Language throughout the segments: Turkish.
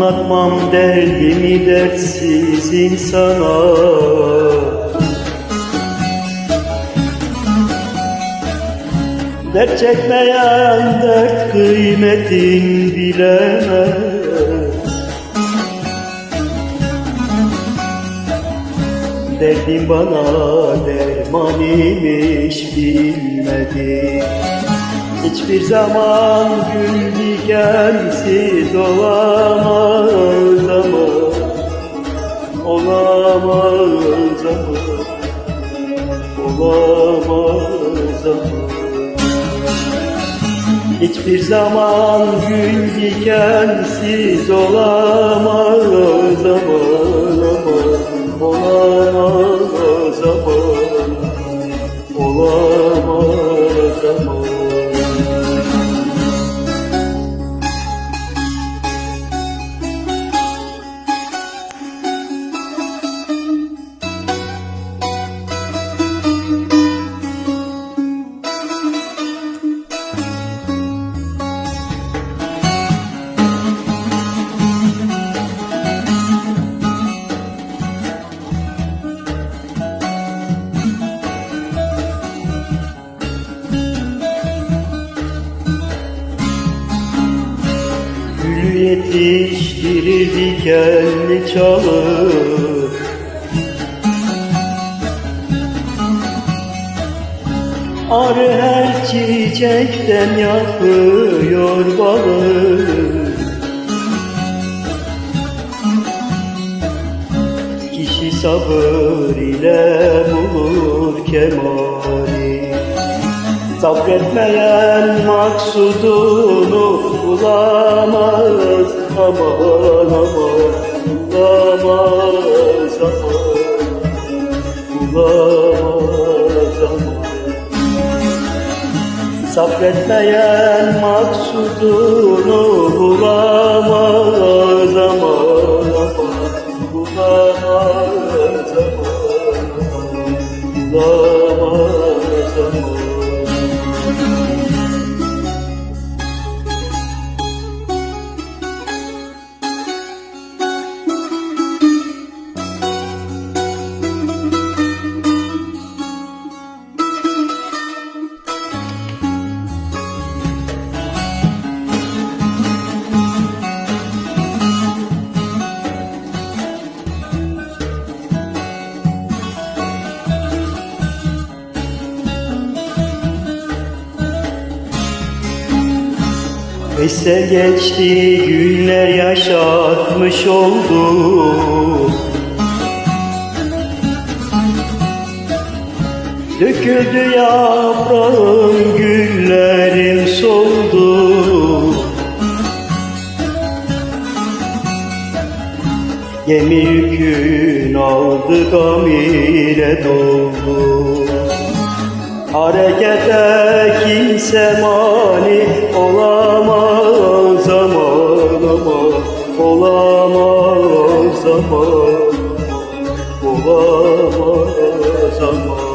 Anlatmam derdimi dertsiz insana? Dert çekmeyen dert kıymetin bilemez. Derdim bana derman imiş bilmedim Hiçbir zaman gül dikensiz olamaz Olamaz ama Hiçbir zaman gül dikensiz olamaz aman aman Olamaz aman. Olamaz yetiştirir dikenli çalır Arı her çiçekten yapıyor balı. Kişi sabır ile bulur kemali Sabretmeyen maksudunu bulamaz. Aman aman bulamaz aman bulamaz. Aman Sabretmeyen maksudunu bulamaz. Aman aman bulamaz aman bulamaz Ese geçti günler yaşatmış oldu. Döküldü yaprağım güllerim soldu. Gemi yükün aldı gam ile doldu. Harekete kimse mani Olamaz aman Olamaz aman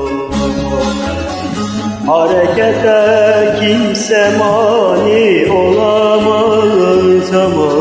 Harekete kimse mani olamaz aman